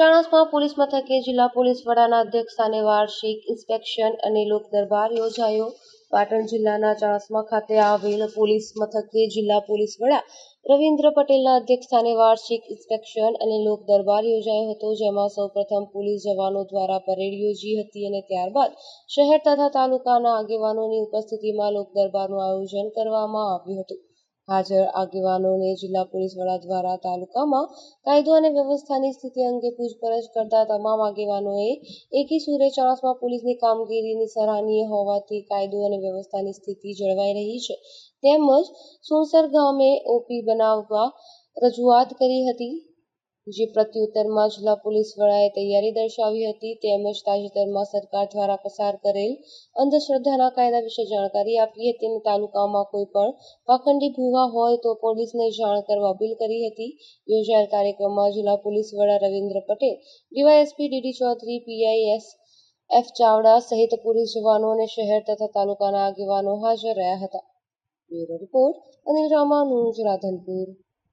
Chanasma police મથકે જિલ્લા police વડાના અધ્યક્ષસ્થાને વાર્ષિક ઇન્સ્પેક્શન અને લોક દરબાર યોજાયો. પાટણ જિલ્લાના ચાણસ્મા ખાતે આવેલ પોલીસ મથકે જિલ્લા પોલીસ વડા રવિન્દ્ર પટેલના અધ્યક્ષસ્થાને વાર્ષિક ઇન્સ્પેક્શન અને લોક દરબાર યોજાયો હતો, જેમાં સૌપ્રથમ પોલીસ જવાનો દ્વારા પરેડ યોજી હતી અને ત્યારબાદ શહેર તથા તાલુકાના આગેવાનોની ઉપસ્થિતિમાં લોક દરબારનું આયોજન કરવામાં આવ્યું હતું. હાજર આગેવાનોને જિલ્લા પોલીસ વડા દ્વારા તાલુકામાં કાયદો અને વ્યવસ્થાની સ્થિતિ અંગે પૂછપરછ કરતા તમામ આગેવાનોએ એકી સૂરે ચાણસ્મા પોલીસની કામગીરીની સરાહનીય હોવાથી કાયદો અને વ્યવસ્થાની સ્થિતિ જળવાઈ રહી છે. તેમજ સુણસર ગામે ઓપી બનાવવા રજૂઆત કરી હતી. જે પ્રત્યુત્તરમાં જિલ્લા પોલીસ વડાએ તૈયારી દર્શાવી હતી, તેમજ તાજેતરમાં સરકાર દ્વારા પસાર કરેલ અંધશ્રદ્ધાના કાયદા વિશે જાણકારી આપી હતી અને તાલુકામાં કોઈ પણ પાખંડી ભૂવા હોય તો પોલીસને જાણ કરવા અપીલ કરી હતી. યોજાયેલ કાર્યક્રમમાં જિલ્લા પોલીસ વડા Ravindra Patel, DYSP DD Chaudhary, PI S F Chavda સહિત પોલીસ જવાનો અને શહેર તથા તાલુકાના આગેવાનો હાજર રહ્યા હતા. Bureau report Anil Ramanuj Radhanpur